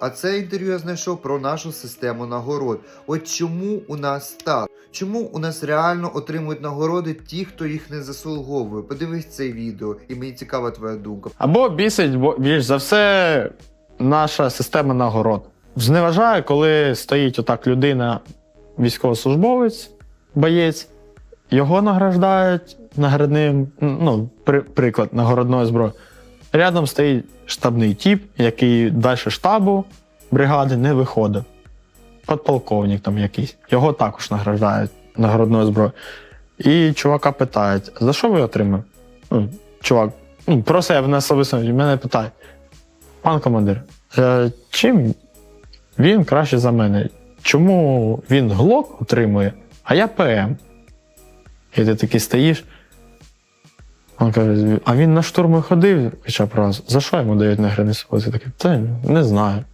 А це інтерв'ю я знайшов про нашу систему нагород. От чому у нас так? Чому у нас реально отримують нагороди ті, хто їх не заслуговує? Подивись це відео, і мені цікава твоя думка. Або бісить бо- більш за все наша система нагород. Зневажає, коли стоїть отак людина, військовослужбовець, боєць, його награждають наградним, ну, при, приклад нагородної зброї. Рядом стоїть штабний тіп, який далі штабу бригади не виходить. Подполковник там якийсь. Його також награждають нагородною зброєю. І чувака питають: за що ви отримали? Ну, чувак, ну, просто я особисто мене питають: пан командир, е, чим він краще за мене? Чому він глок отримує, а я ПМ? І ти такий стоїш. Він каже, а він на штурми ходив хоча б раз. За що йому дають награний свободи? Я такий, та не знаю.